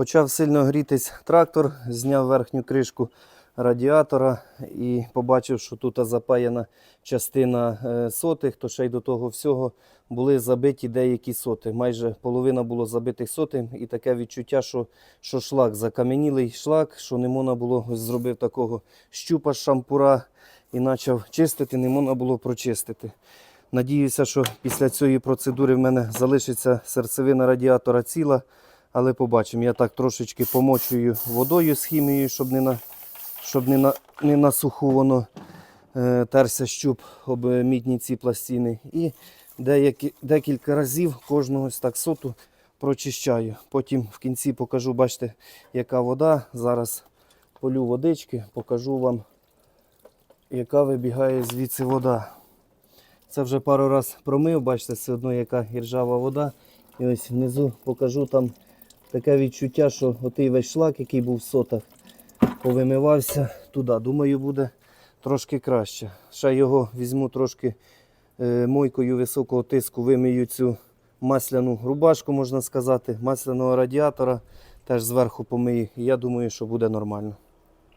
Почав сильно грітись трактор, зняв верхню кришку радіатора і побачив, що тут запаяна частина е, сотих, то ще й до того всього були забиті деякі соти. Майже половина було забитих сотим, і таке відчуття, що, що шлак, закам'янілий шлак, що не можна було ось зробив такого щупа шампура і почав чистити, не можна було прочистити. Надіюся, що після цієї процедури в мене залишиться серцевина радіатора ціла, але побачимо. Я так трошечки помочую водою з хімією, щоб не на, щоб не на, не на суху воно е, терся щуп об е, мідні ці пластини. І деякі, декілька разів кожного ось так соту прочищаю. Потім в кінці покажу, бачите, яка вода. Зараз полю водички, покажу вам, яка вибігає звідси вода. Це вже пару раз промив, бачите, все одно яка іржава вода. І ось внизу покажу там таке відчуття, що отий весь шлак, який був в сотах, повимивався туди. Думаю, буде трошки краще. Ще його візьму трошки е, мойкою високого тиску, вимию цю масляну рубашку, можна сказати, масляного радіатора. Теж зверху помию. Я думаю, що буде нормально.